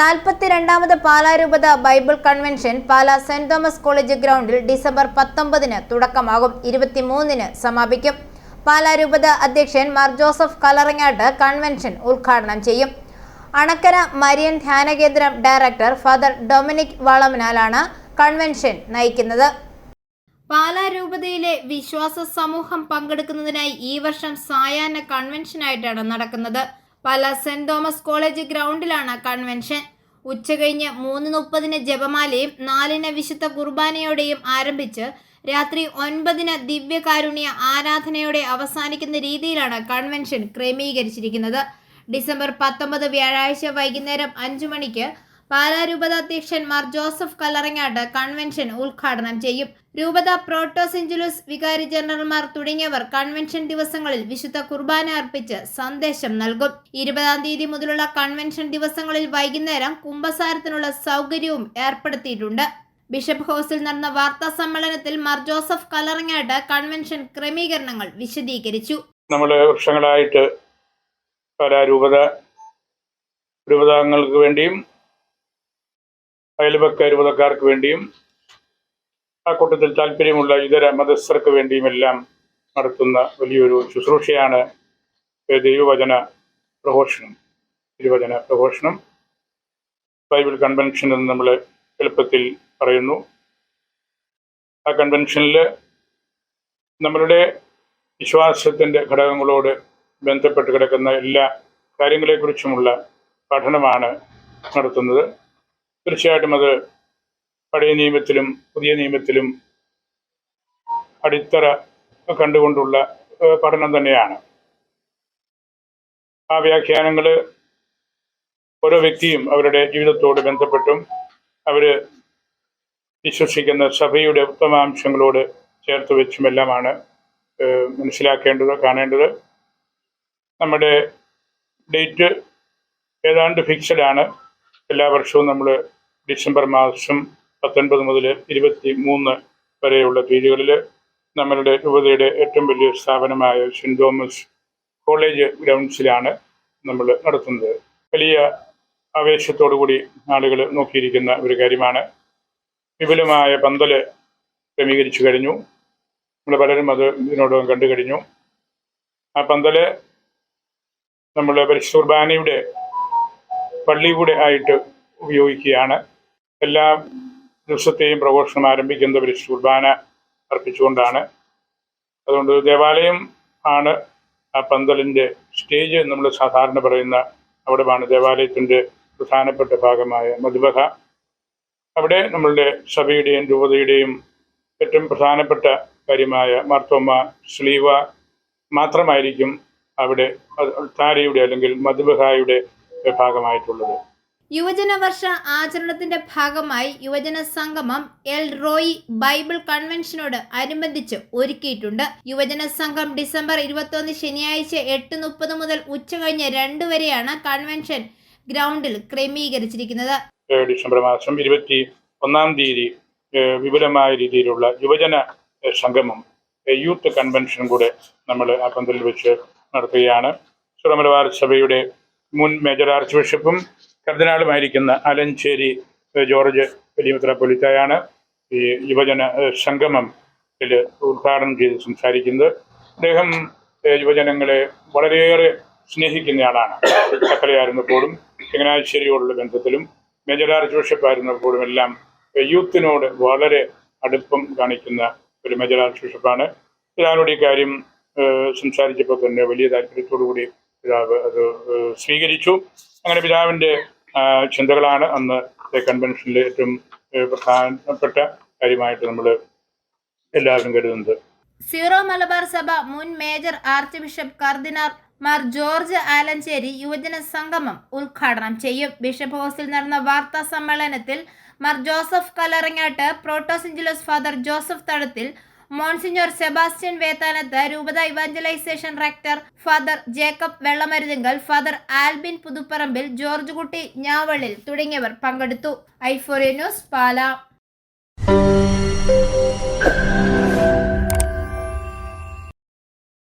നാൽപ്പത്തിരണ്ടാമത് പാലാരൂപത Bible convention Pala saint Thomas college ഗ്രൗണ്ടിൽ December പത്തൊമ്പതിന് തുടക്കമാകും. ഇരുപത്തിമൂന്നിന് സമാപിക്കും. പാലാരൂപത അധ്യക്ഷൻ മാർ ജോസഫ് കലറങ്ങാട്ട് കൺവെൻഷൻ ഉദ്ഘാടനം ചെയ്യും. അണക്കര മരിയൻ ധ്യാനകേന്ദ്രം ഡയറക്ടർ ഫാദർ ഡൊമിനിക് വളമനാലാണ് കൺവെൻഷൻ നയിക്കുന്നത്. പാലാരൂപതയിലെ വിശ്വാസ സമൂഹം പങ്കെടുക്കുന്നതിനായി ഈ വർഷം സായാഹ്ന കൺവെൻഷനായിട്ടാണ് നടക്കുന്നത്. പാലാ സെന്റ് തോമസ് കോളേജ് ഗ്രൗണ്ടിലാണ് കൺവെൻഷൻ. ഉച്ചകഴിഞ്ഞ് മൂന്ന് മുപ്പതിന് ജപമാലയും നാലിന് വിശുദ്ധ കുർബാനയോടെയും ആരംഭിച്ച് രാത്രി ഒൻപതിന് ദിവ്യകാരുണ്യ ആരാധനയോടെ അവസാനിക്കുന്ന രീതിയിലാണ് കൺവെൻഷൻ ക്രമീകരിച്ചിരിക്കുന്നത്. ഡിസംബർ പത്തൊമ്പത് വ്യാഴാഴ്ച വൈകുന്നേരം അഞ്ചു മണിക്ക് പാലാ രൂപത അധ്യക്ഷൻ മാർ ജോസഫ് കല്ലറങ്ങാട് കൺവെൻഷൻ ഉദ്ഘാടനം ചെയ്യും. രൂപത പ്രോട്ടോസെഞ്ചുലസ് വികാരി ജനറൽമാർ തുടങ്ങിയവർ കൺവെൻഷൻ ദിവസങ്ങളിൽ വിശുദ്ധ കുർബാന അർപ്പിച്ച് സന്ദേശം നൽകും. ഇരുപതാം തീയതി മുതലുള്ള കൺവെൻഷൻ ദിവസങ്ങളിൽ വൈകുന്നേരം കുംഭസാരത്തിനുള്ള സൗകര്യവും ഏർപ്പെടുത്തിയിട്ടുണ്ട്. ബിഷപ്പ് ഹൗസിൽ നടന്ന വാർത്താ സമ്മേളനത്തിൽ മാർ ജോസഫ് കലറങ്ങാട്ട് കൺവെൻഷൻ ക്രമീകരണങ്ങൾ വിശദീകരിച്ചു. നമ്മൾ വർഷങ്ങളായിട്ട് പല രൂപത രൂപതാംഗങ്ങൾക്ക് വേണ്ടിയും അയൽപക്ക രൂപതക്കാർക്ക് വേണ്ടിയും ആ കൂട്ടത്തിൽ താല്പര്യമുള്ള ഇതര മതസ്ഥർക്ക് വേണ്ടിയുമെല്ലാം നടത്തുന്ന വലിയൊരു ശുശ്രൂഷയാണ് ദൈവവചന പ്രഘോഷണം തിരുവചന പ്രഘോഷണം. ബൈബിൾ കൺവെൻഷൻ എന്ന് നമ്മൾ എളുപ്പത്തിൽ പറയുന്നു. ആ കൺവെൻഷനിൽ നമ്മളുടെ വിശ്വാസത്തിന്റെ ഘടകങ്ങളോട് ബന്ധപ്പെട്ട് കിടക്കുന്ന എല്ലാ കാര്യങ്ങളെക്കുറിച്ചുമുള്ള പഠനമാണ് നടത്തുന്നത്. തീർച്ചയായിട്ടും അത് പഴയ നിയമത്തിലും പുതിയ നിയമത്തിലും അടിത്തറ കണ്ടുകൊണ്ടുള്ള പഠനം തന്നെയാണ്. ആ വ്യാഖ്യാനങ്ങൾ ഓരോ വ്യക്തിയും അവരുടെ ജീവിതത്തോട് ബന്ധപ്പെട്ടും അവർ വിശ്വസിക്കുന്ന സഭയുടെ ഉത്തമാംശങ്ങളോട് ചേർത്ത് വെച്ചുമെല്ലാമാണ് മനസ്സിലാക്കേണ്ടത് കാണേണ്ടത്. നമ്മുടെ ഡേറ്റ് ഏതാണ്ട് ഫിക്സഡ് ആണ് എല്ലാ വർഷവും നമ്മൾ ഡിസംബർ മാസം പത്തൊൻപത് മുതൽ ഇരുപത്തി മൂന്ന് വരെയുള്ള തീയതികളിൽ നമ്മളുടെ രൂപതയുടെ ഏറ്റവും വലിയ സ്ഥാപനമായ സെന്റ് തോമസ് കോളേജ് ഗ്രൗണ്ട്സിലാണ് നമ്മൾ നടത്തുന്നത്. വലിയ ആവേശത്തോടു കൂടി ആളുകൾ നോക്കിയിരിക്കുന്ന ഒരു കാര്യമാണ്. വിപുലമായ പന്തൽ ക്രമീകരിച്ചു കഴിഞ്ഞു. നമ്മൾ പലരും അത് ഇതിനോടകം കണ്ടു കഴിഞ്ഞു. ആ പന്തൽ നമ്മൾ പരിശുദ്ധ കുർബാനയുടെ പള്ളി കൂടെ ആയിട്ട് ഉപയോഗിക്കുകയാണ്. എല്ലാ ദിവസത്തെയും പ്രഘോഷണം ആരംഭിക്കുന്നത് പരിശുദ്ധ കുർബാന അർപ്പിച്ചുകൊണ്ടാണ്. അതുകൊണ്ട് ദേവാലയം ആണ് ആ പന്തലിന്റെ സ്റ്റേജ് നമ്മൾ സാധാരണ പറയുന്ന അവിടെയാണ് ദേവാലയത്തിന്റെ പ്രധാനപ്പെട്ട ഭാഗമായ മധുബഹ. അവിടെ നമ്മളുടെ സഭയുടെയും രൂപതയുടെയും ഏറ്റവും പ്രധാനപ്പെട്ട കാര്യമായ മാർത്തോമ സ്ലീവ മാത്രമായിരിക്കും അവിടെ താരയുടെ അല്ലെങ്കിൽ മധുബഹായുടെ ഭാഗമായിട്ടുള്ളത്. യുവജന വർഷ ആചരണത്തിന്റെ ഭാഗമായി യുവജന സംഗമം എൽ റോയി ബൈബിൾ കൺവെൻഷനോട് അനുബന്ധിച്ച് ഒരുക്കിയിട്ടുണ്ട്. യുവജന സംഘം ഡിസംബർ ഇരുപത്തൊന്ന് ശനിയാഴ്ച എട്ട് മുപ്പത് മുതൽ ഉച്ചകഴിഞ്ഞ് രണ്ട് വരെയാണ് കൺവെൻഷൻ ഗ്രൗണ്ടിൽ ക്രമീകരിച്ചിരിക്കുന്നത്. ഡിസംബർ മാസം ഇരുപത്തി ഒന്നാം തീയതി വിപുലമായ രീതിയിലുള്ള യുവജന സംഗമം യൂത്ത് കൺവെൻഷൻ കൂടെ നമ്മൾ ആ പന്തലിൽ വെച്ച് നടത്തുകയാണ്. സുറമലബാർ സഭയുടെ മുൻ മേജർ ആർച്ച് ബിഷപ്പും കർദിനാളുമായിരിക്കുന്ന അലഞ്ചേരി ജോർജ് വലിയമിത്ര പൊലിത്തായാണ് ഈ യുവജന സംഗമം ഉദ്ഘാടനം ചെയ്ത് സംസാരിക്കുന്നത്. അദ്ദേഹം യുവജനങ്ങളെ വളരെയേറെ സ്നേഹിക്കുന്നയാളാണ് സക്കലയായിരുന്നപ്പോഴും ചങ്ങനാശ്ശേരിയോടുള്ള ബന്ധത്തിലും മേജർ ആർച്ച് ബിഷപ്പ് ആയിരുന്നപ്പോഴും എല്ലാം യൂത്തിനോട് വളരെ അടുപ്പം കാണിക്കുന്ന ഒരു മേജർ ആർച്ച് ബിഷപ്പാണ്. ഞാനോട് ഈ കാര്യം സംസാരിച്ചപ്പോൾ തന്നെ വലിയ താല്പര്യത്തോടു കൂടി പിതാവ് അത് സ്വീകരിച്ചു. അങ്ങനെ പിതാവിന്റെ ചിന്തകളാണ് അന്ന് കൺവെൻഷനിലെ ഏറ്റവും പ്രധാനപ്പെട്ട കാര്യമായിട്ട് നമ്മൾ എല്ലാവരും കരുതുന്നത്. സീറോ മലബാർ സഭ മുൻ major archbishop cardinal Mar George Alencherry യുവജന സംഗമം ഉദ്ഘാടനം ചെയ്യും. ബിഷപ്പ് ഹൗസിൽ നടന്ന വാർത്താ സമ്മേളനത്തിൽ Mar Joseph Kallarangatt protosyncellus father Joseph Thadathil monsignor Sebastian Vettanathu രൂപത evangelisation rector father Jacob Vellamaruthunkal father Albin Puthuparambil George Kutty Njavallil തുടങ്ങിയവർ പങ്കെടുത്തു. ഐഫോറിയ ന്യൂസ് പാല.